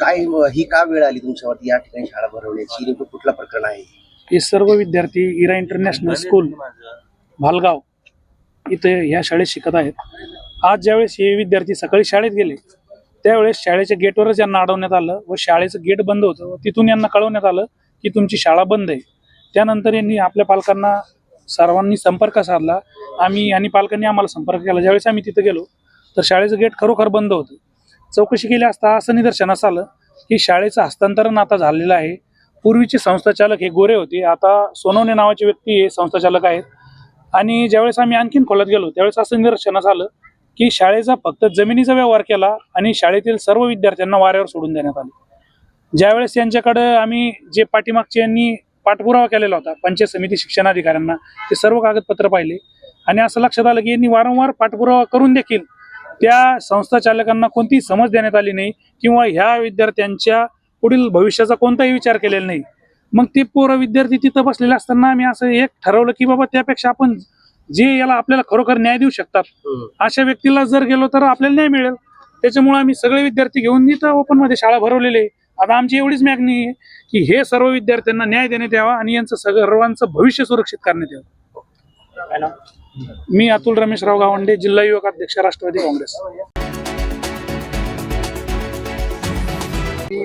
काय ही का वेळ आली तुमच्यावरती या ठिकाणी शाळा भरवण्याची? नेमकं कुठलं प्रकरण आहे? हे सर्व विद्यार्थी इरा इंटरनॅशनल स्कूल भालगाव इथे ह्या शाळेत शिकत आहेत. आज ज्यावेळेस हे विद्यार्थी सकाळी शाळेत गेले त्यावेळेस शाळेच्या गेटवरच यांना अडवण्यात आलं व शाळेचं गेट बंद होतं व तिथून यांना कळवण्यात आलं की तुमची शाळा बंद आहे. त्यानंतर यांनी आपल्या पालकांना सर्वांनी संपर्क साधला. आम्ही आणि पालकांनी आम्हाला संपर्क केला. ज्यावेळेस आम्ही तिथे गेलो तर शाळेचं गेट खरोखर बंद होतं. चौकशी केली असता असं निदर्शनास आलं की शाळेचं हस्तांतरण आता झालेलं आहे. पूर्वीचे संस्थाचालक हे गोरे होते. आता सोनवणे नावाचे व्यक्ती हे संस्थाचालक आहेत. आणि ज्यावेळेस आम्ही आणखीन खोलात गेलो त्यावेळेस असं निदर्शनास आलं की शाळेचा फक्त जमिनीचा व्यवहार केला आणि शाळेतील सर्व विद्यार्थ्यांना वाऱ्यावर सोडून देण्यात आले. ज्यावेळेस यांच्याकडं आम्ही जे पाठीमागचे यांनी पाठपुरावा केलेला होता पंचायत समिती शिक्षणाधिकाऱ्यांना ते सर्व कागदपत्र पाहिले. आणि असं लक्षात आलं की यांनी वारंवार पाठपुरावा करून देखील त्या संस्थाचालकांना कोणतीही समज देण्यात आली नाही किंवा ह्या विद्यार्थ्यांच्या पुढील भविष्याचा कोणताही विचार केलेला नाही. मग ते पोरं विद्यार्थी तिथं बसलेले असताना आम्ही असं एक ठरवलं की बाबा त्यापेक्षा आपण जे याला आपल्याला खरोखर न्याय देऊ शकतात अशा व्यक्तीला जर गेलो तर आपल्याला न्याय मिळेल. त्याच्यामुळे आम्ही सगळे विद्यार्थी घेऊन इथं ओपनमध्ये शाळा भरवलेली आहे. आता आमची एवढीच मागणी आहे की हे सर्व विद्यार्थ्यांना न्याय देण्यात यावा आणि यांचं सर्वांचं भविष्य सुरक्षित करण्यात यावं. मी अतुल रमेशराव गावंडे जिल्हा युवक अध्यक्ष राष्ट्रवादी काँग्रेस.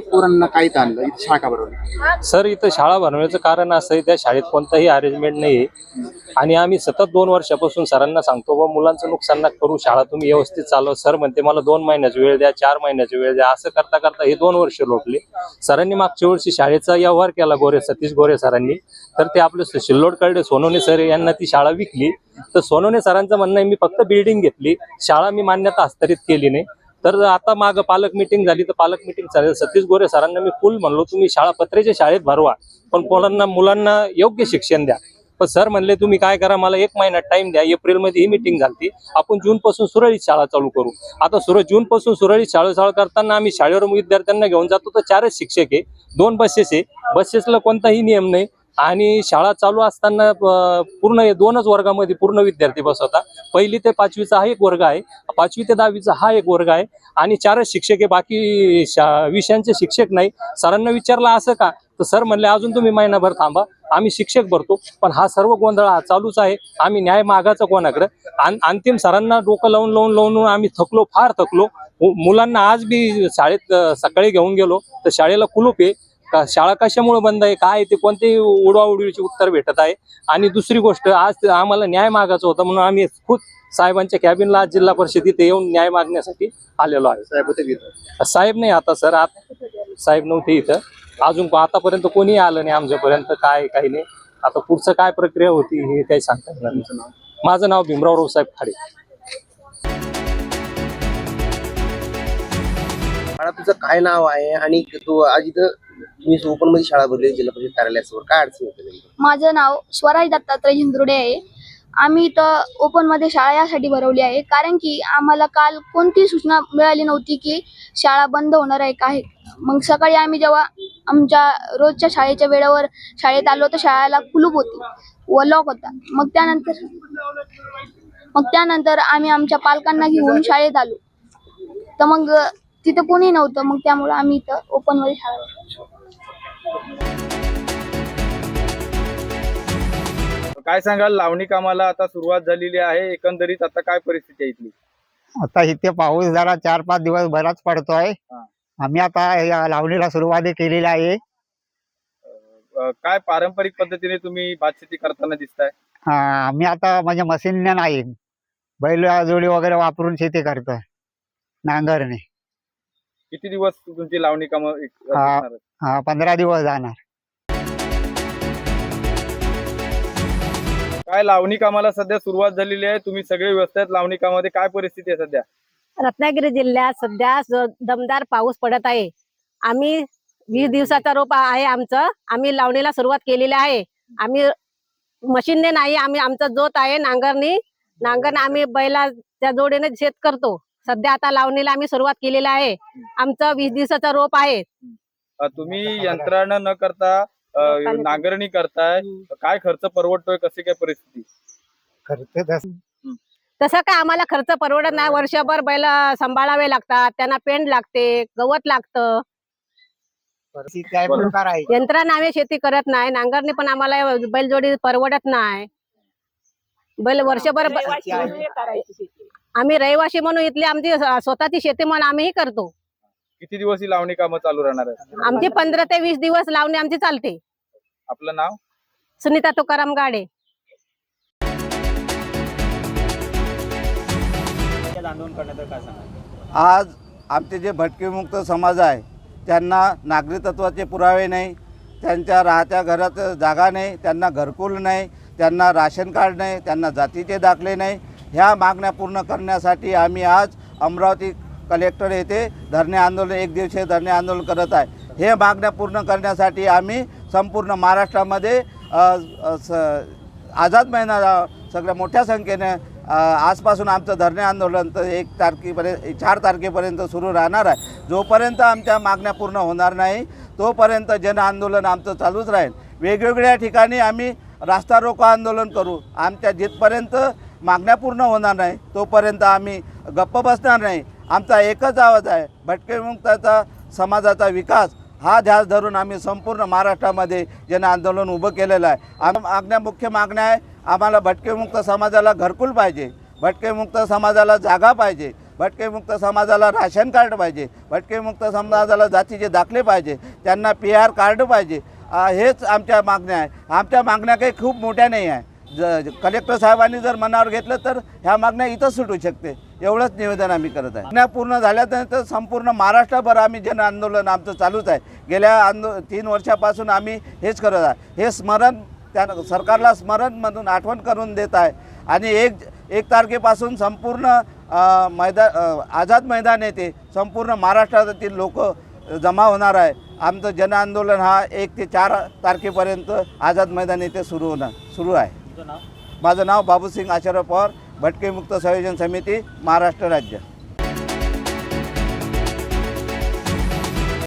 पोरांना काय आणलं? इथे शाळा का भरवली सर इथं शाळा बनवण्याचं कारण असं आहे त्या शाळेत कोणताही अरेंजमेंट नाही आहे आणि आम्ही सतत दोन वर्षापासून सरांना सांगतो बा मुलांचं नुकसान ना करू शाळा तुम्ही व्यवस्थित चालव. सर म्हणते मला दोन महिन्याचा वेळ द्या चार महिन्याचा वेळ द्या. असं करता करता हे दोन वर्ष लोटले. सरांनी मागच्या वर्षी शाळेचा व्यवहार केला गोरे सतीश गोरे सरांनी. तर ते आपले शिल्लोड कळले सोनवणे सर यांना ती शाळा विकली. तर सोनवणे सरांचं म्हणणं आहे मी फक्त बिल्डिंग घेतली शाळा मी मान्यता हस्तरित केली नाही. तर आता माग पालक मिटिंग झाली तर पालक मिटिंग चालेल. सतीश गोरे सरांना मी फुल म्हणलो तुम्ही शाळा पत्रेच्या शाळेत भरवा पण मुलांना मुलांना योग्य शिक्षण द्या. पण सर म्हणले तुम्ही काय करा मला एक महिना टाइम द्या एप्रिलमध्ये ही मिटिंग झाली आपण जूनपासून सुरळीत शाळा चालू करू. आता सुर जूनपासून सुरळीत शाळा चालू करताना आम्ही शाळेवर विद्यार्थ्यांना घेऊन जातो तर चारच शिक्षक आहे दोन बसेस आहे. बसेसला कोणताही नियम नाही. आणि शाळा चालू असताना पूर्ण हे दोनच वर्गामध्ये पूर्ण विद्यार्थी बसवता. पहिली ते पाचवीचा हा एक वर्ग आहे. पाचवी ते दहावीचा हा एक वर्ग आहे. आणि चारच शिक्षक आहे. बाकी शा- विषयांचे शिक्षक नाही. सरांना विचारलं असं का? तर सर म्हणले अजून तुम्ही महिनाभर थांबा. आम्ही शिक्षक भरतो. पण हा सर्व गोंधळ हा चालूच आहे. आम्ही न्याय मागाचा कोणाकडे? आणि अंतिम सरांना डोकं लावून लावून लावून आम्ही थकलो फार थकलो. मुलांना आज बी शाळेत सकाळी घेऊन गेलो. तर शाळेला कुलूप आहे. का शाळा कशामुळे बंद आहे? काय ते? कोणतेही उडवाउडवीचे उत्तर भेटत आहे? आणि दुसरी गोष्ट आज आम्हाला न्याय मागायचा होता म्हणून आम्ही खुद साहेबांच्या कॅबिनला आज जिल्हा परिषदेत येऊन न्याय मागण्यासाठी आलेलो आहे. साहेब होते. साहेब नाही आता सर. आत साहेब नव्हते इथं. अजून आतापर्यंत कोणी आलं नाही आमच्यापर्यंत. काय काही नाही. आता पुढचं काय प्रक्रिया होती हे काही सांगता येणार. माझं नाव भीमराव रावसाहेब खाडे. तुझं काय नाव आहे? आणि तू आज इथं तुम्ही ओपनमध्ये शाळा भरली जिल्हा परिषद कार्यालयासमोर. काय अडचण होते माझं नाव स्वराज दत्तात्रय झिंदुर्डे आहे. आम्ही इथं ओपनमध्ये शाळा यासाठी भरवली आहे. कारण की आम्हाला काल कोणतीही सूचना मिळाली नव्हती की शाळा बंद होणार आहे काय मग सकाळी आम्ही जेव्हा आमच्या रोजच्या शाळेच्या वेळेवर शाळेत आलो तर शाळेला कुलूप होती व लॉक होता. मग त्यानंतर मग त्यानंतर आम्ही आमच्या पालकांना घेऊन शाळेत आलो. तर मग तिथं कोणी नव्हतं मग त्यामुळे आम्ही इथं ओपनमध्ये शाळा भरवली. काय सांगाल लावणी कामाला आता सुरुवात झालेली आहे एकंदरीत आता काय परिस्थिती आहे इथली? आता इथे पाऊस जरा चार पाच दिवस बराच पडतोय. हा. आम्ही आता या लावणीला सुरुवात केलेली आहे. काय पारंपरिक पद्धतीने तुम्ही भातशेती करताना दिसताय? हा, आम्ही आता म्हणजे मशीन नाही बैल जोडी वगैरे वापरून शेती करतोय नांगरणे. किती दिवस तुमची लावणी कामं एक- हा. हा, पंधरा दिवस जाणार. काय लावणी कामाला सध्या सुरुवात झालेली आहे? तुम्ही सगळे व्यस्त आहेत. लावणी कामामध्ये काय परिस्थिती आहे सध्या? रत्नागिरी जिल्ह्यात सध्या दमदार पाऊस पडत आहे. आम्ही वीस दिवसाचा रोप आहे आमचं. आम्ही लावणीला सुरुवात केलेली आहे. आम्ही मशीनने नाही आम्ही आमचा जोत आहे नांगरणी. नांगरण आम्ही बैलाच्या जोडीने शेत करतो. सध्या आता लावणीला आम्ही सुरुवात केलेली आहे. आमचं वीस दिवसाचा रोप आहे. तुम्ही यंत्रणा न करता नांगरणी करताय. काय खर्च परवडतोय? कशी काय परिस्थिती? करते तसं. तसं काय आम्हाला खर्च परवडत नाही. वर्षभर बैल सांभाळावे लागतात. त्यांना पेंड लागते गवत लागतं. काय प्रकार आहे? यंत्राने आम्ही शेती करत नाही. नांगरणी पण आम्हाला बैलजोडी परवडत नाही. बैल वर्षभर आम्ही रहिवासी म्हणून इथली आमची स्वतःची शेती म्हणून आम्हीही करतो. किती दिवस ही लावणी कामं चालू राहणार आहेत? आमची पंधरा ते वीस दिवस लावणी आमची चालते. आपलं नाव? सुनीता तुकाराम गाडे. आज आमचे जे भटकेमुक्त समाज आहे त्यांना नागरी तत्वाचे पुरावे नाही त्यांच्या राहत्या घरात जागा नाही त्यांना घरकुल नाही त्यांना राशन कार्ड नाही त्यांना जातीचे दाखले नाही ह्या मागण्या पूर्ण करण्यासाठी आम्ही आज अमरावती कलेक्टर येथे धरणे आंदोलन एक दिवसीय धरणे आंदोलन करत आहे. हे मागण्या पूर्ण करण्यासाठी आम्ही संपूर्ण महाराष्ट्रामध्ये स आझाद महिना सगळ्या मोठ्या संख्येने आजपासून आमचं धरणे आंदोलन तर एक तारखेपर्यंत चार तारखेपर्यंत सुरू राहणार आहे. जोपर्यंत आमच्या मागण्या पूर्ण होणार नाही तोपर्यंत जन आंदोलन आमचं चालूच राहील. वेगवेगळ्या ठिकाणी आम्ही रास्ता रोको आंदोलन करू. आमच्या जिथपर्यंत मागण्या पूर्ण होणार नाही तोपर्यंत आम्ही गप्प बसणार नाही. आमचा एकच आवाज आहे भटकेमुक्ताचा समाजाचा विकास हा ध्यास धरून आम्ही संपूर्ण महाराष्ट्रामध्ये जन आंदोलन उभं केलेलं आहे. आम मागण्या मुख्य मागण्या आहे आम्हाला भटकेमुक्त समाजाला घरकुल पाहिजे भटकेमुक्त समाजाला जागा पाहिजे भटकेमुक्त समाजाला राशन कार्ड पाहिजे भटकेमुक्त समाजाला जातीचे दाखले पाहिजे त्यांना पी आर कार्ड पाहिजे हेच आमच्या मागण्या आहे. आमच्या मागण्या काही खूप मोठ्या नाही आहे. ज कलेक्टर साहेबांनी जर मनावर घेतलं तर ह्या मागण्या इथंच सुटू शकते. एवढंच निवेदन आम्ही करत आहे. मागण्या पूर्ण झाल्यानंतर संपूर्ण महाराष्ट्रभर आम्ही जन आंदोलन आमचं चालूच आहे. गेल्या आंदो तीन वर्षापासून आम्ही हेच करत आहे. हे स्मरण त्या सरकारला स्मरण म्हणून आठवण करून देत आहे. आणि एक एक तारखेपासून संपूर्ण मैदा मैदान आझाद मैदान येते संपूर्ण महाराष्ट्रातील लोक जमा होणार आहे. आमचं जन आंदोलन हा एक ते चार तारखेपर्यंत आझाद मैदान येथे सुरू होणार सुरू आहे. माझं नाव बाबूसिंग आचार्य पवार भटकेमुक्त संयोजन समिती महाराष्ट्र राज्य.